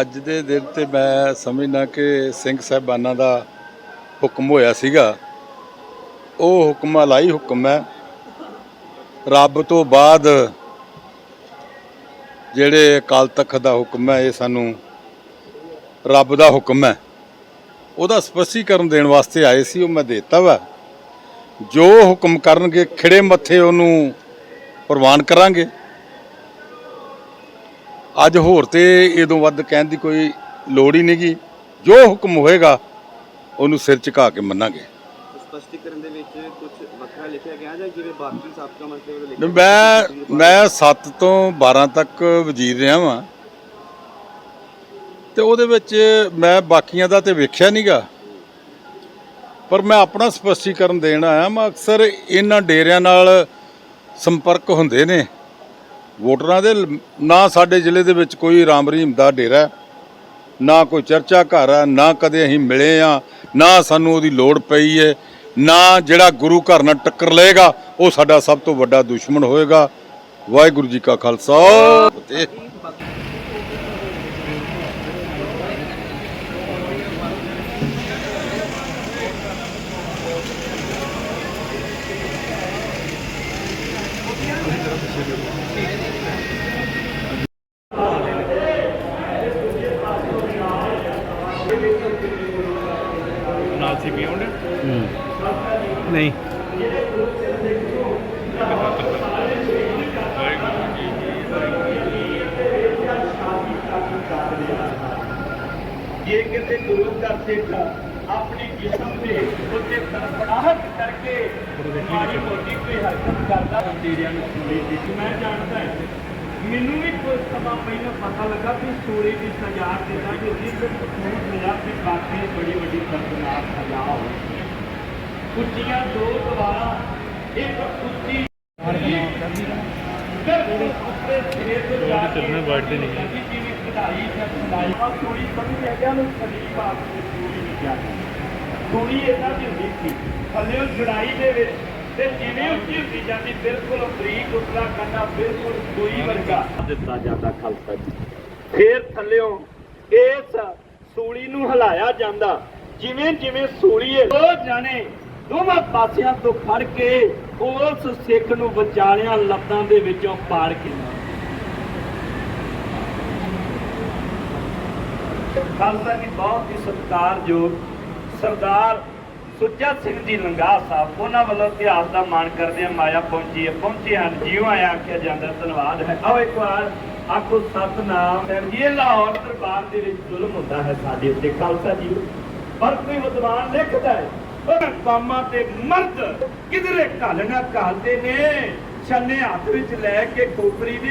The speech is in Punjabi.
ਅੱਜ ਦੇ ਦਿਨ ਤੇ ਮੈਂ ਸਮਝਦਾ ਕਿ ਸਿੰਘ ਸਾਹਿਬਾਨਾਂ ਦਾ ਹੁਕਮ ਹੋਇਆ ਸੀਗਾ। ਉਹ ਹੁਕਮ, ਅਲਾਈ ਹੁਕਮ ਹੈ। ਰੱਬ ਤੋਂ ਬਾਅਦ ਜਿਹੜੇ ਅਕਾਲ ਤਖਤ ਦਾ ਹੁਕਮ ਹੈ, ਇਹ ਸਾਨੂੰ ਰੱਬ ਦਾ ਹੁਕਮ ਹੈ। ਉਹਦਾ ਸਪਸ਼ਟੀਕਰਨ ਦੇਣ ਵਾਸਤੇ ਆਏ ਸੀ, ਉਹ ਮੈਂ ਦੇਤਾ ਵਾ। ਜੋ ਹੁਕਮ ਕਰਨਗੇ, ਖਿੜੇ ਮੱਥੇ ਉਹਨੂੰ ਪ੍ਰਵਾਨ ਕਰਾਂਗੇ। ਅੱਜ ਹੋਰ ਤੇ ਇਦੋਂ ਵੱਧ ਕਹਿਣ ਦੀ ਕੋਈ ਲੋੜ ਹੀ ਨਹੀਂਗੀ। ਜੋ ਹੁਕਮ ਹੋਏਗਾ ਉਹਨੂੰ ਸਿਰ ਝੁਕਾ ਕੇ ਮੰਨਾਂਗੇ। ਸਪਸ਼ਟੀਕਰਨ ਦੇ ਵਿੱਚ ਕੁਝ ਵੱਖਰਾ ਲਿਖਿਆ ਗਿਆ ਜਾਂ ਜਿਵੇਂ ਬਾਕੀ ਸਾਬਕਾ ਮੰਤਰੀ ਵੱਲੋਂ ਲਿਖਿਆ ਮੈਂ ਮੈਂ 7 ਤੋਂ 12 ਤੱਕ ਵਜ਼ੀਰ ਰਿਹਾ ਵਾਂ। ਤੇ ਉਹਦੇ ਵਿੱਚ ਮੈਂ ਬਾਕੀਆਂ ਦਾ ਤੇ ਵੇਖਿਆ ਨਹੀਂਗਾ ਪਰ ਮੈਂ ਆਪਣਾ ਸਪਸ਼ਟੀਕਰਨ ਦੇਣ ਆਇਆ ਮੈਂ ਅਕਸਰ ਇਹਨਾਂ ਡੇਰਿਆਂ ਨਾਲ ਸੰਪਰਕ ਹੁੰਦੇ ਨੇ। ਵੋਟਰਾਂ ਦੇ ਨਾ ਸਾਡੇ ਜ਼ਿਲ੍ਹੇ ਦੇ ਵਿੱਚ ਕੋਈ ਰਾਮ ਰਹੀਮ ਦਾ ਡੇਰਾ ਨਾ ਕੋਈ ਚਰਚਾ ਘਰ ਆ ਨਾ ਕਦੇ ਅਸੀਂ ਮਿਲੇ ਆ ਨਾ ਸਾਨੂੰ ਉਹਦੀ ਲੋੜ ਪਈ ਹੈ ਨਾ ਜਿਹੜਾ ਗੁਰੂ ਘਰ ਨਾਲ ਟੱਕਰ ਲਏਗਾ, ਉਹ ਸਾਡਾ ਸਭ ਤੋਂ ਵੱਡਾ ਦੁਸ਼ਮਣ ਹੋਏਗਾ। ਵਾਹਿਗੁਰੂ ਜੀ ਕਾ ਖਾਲਸਾ। ਨਾਲ ਸੀ ਪਿਉਂਡ ਨਹੀਂ। ਜੇ ਕਿਤੇ ਗੁਰੂ ਘਰ ਸਿੱਖ ਆਪਣੀ ਕਿਸਮ ਦੇ ਉੱਤੇ ਤੜਫੜਾਹਟ ਕਰਕੇ ਮਾੜੀ ਮੋਟੀ ਕੋਈ ਹਰਕਤ ਕਰਦਾ। ਤੇਰਿਆਂ ਨੂੰ ਸੂਲੀ ਦਿੱਤੀ। ਮੈਂ ਜਾਣਦਾ ਹਾਂ। ਮੈਨੂੰ ਵੀ ਕੁਝ ਸਮਾਂ ਪਹਿਲਾਂ ਪਤਾ ਲੱਗਾ ਕਿ ਸੂਲੀ ਦੀ ਸਜ਼ਾ ਦੇਣਾ ਕਿ ਉਹਦੀ ਸਿਰਫ ਖੂਨ ਮਿਲਿਆ ਤੇ ਬਾਕੀ ਬੜੀ ਵੱਡੀ ਦਰਦਨਾਕ ਸਜ਼ਾ ਹੋਈ ਉੱਚੀਆਂ ਦੋ ਦੀਵਾਰਾਂ ਇੱਕ ਉੱਚੀ ਜਾ ਕੇ ਚੱਲਣਾ ਤੇ ਨਹੀਂ ਹੈ। ਜਿਵੇਂ ਕਢਾਈ ਜਾਂ ਆ ਥੋੜੀ ਆ ਗਿਆ ਨੂੰ ਸਲੀਬ ਆ ਕੇ ਥੋੜੀ ਨਹੀਂ ਜਾਂਦੀ। ਥੋੜੀ ਇਹਨਾਂ ਦੀ ਹੁੰਦੀ ਸੀ। ਥੱਲੇ ਜੜਾਈ ਦੇ ਵਿੱਚ ਤੇ ਜਿਵੇਂ ਉੱਚੀ ਹੁੰਦੀ ਜਾਂਦੀ ਬਿਲਕੁਲ ਬਰੀਕ ਉਤਲਾ ਕੰਡਾ ਬਿਲਕੁਲ ਕੋਈ ਵਰਗਾ। ਦਿੱਤਾ ਜਾਂਦਾ ਖਾਲਸਾ ਜੀ। ਫੇਰ ਥੱਲਿਓਂ ਇਸ ਸੂਲੀ ਨੂੰ ਹਿਲਾਇਆ ਜਾਂਦਾ। ਜਿਵੇਂ ਜਿਵੇਂ ਸੂਲੀ ਦੋ ਜਾਣੇ ਦੋਵਾਂ ਪਾਸਿਆਂ ਤੋਂ ਫੜ ਕੇ ਉਸ ਸਿੱਖ ਨੂੰ ਵਿਚਾਲਿਆਂ ਲੱਤਾਂ ਦੇ ਵਿੱਚੋਂ ਪਾੜ ਕੇ ਖਾਲਸਾ ਜੀ ਬਹੁਤ ਹੀ ਸਤਿਕਾਰਯੋਗ ਸਰਦਾਰ ਸੁੱਚਾ ਸਿੰਘ ਜੀ ਲੰਗਾ ਸਾਹਿਬ, ਉਹਨਾਂ ਵੱਲੋਂ ਇਤਿਹਾਸ ਦਾ ਮਾਣ ਕਰਦੇ ਆ ਮਾਇਆ ਪਹੁੰਚੀ ਹੈ, ਪਹੁੰਚੇ ਹਨ, ਜਿਉਂ ਆਇਆ ਆਖਿਆ ਜਾਂਦਾ ਧੰਨਵਾਦ ਹੈ। ਆਓ ਇੱਕ ਵਾਰ ਆਖੋ ਸਤਨਾਮ ਸਾਹਿਬ ਜੀ ਲਾਹੌਰ ਦਰਬਾਰ ਦੇ ਵਿੱਚ ਜ਼ੁਲਮ ਹੁੰਦਾ ਹੈ ਸਾਡੇ ਉੱਤੇ, ਖਾਲਸਾ ਜੀ ਪਰ ਕੋਈ ਵਿਦਵਾਨ ਲਿਖਦਾ ਹੈ ਉਹ ਕਾਮਾਂ ਤੇ ਮਰਦ ਕਿਧਰੇ ਘਾਲਣਾ ਘਾਲਦੇ ਨੇ, ਛੰਨੇ ਹੱਥ ਵਿੱਚ ਲੈ ਕੇ ਕੋਪਰੀ ਦੇ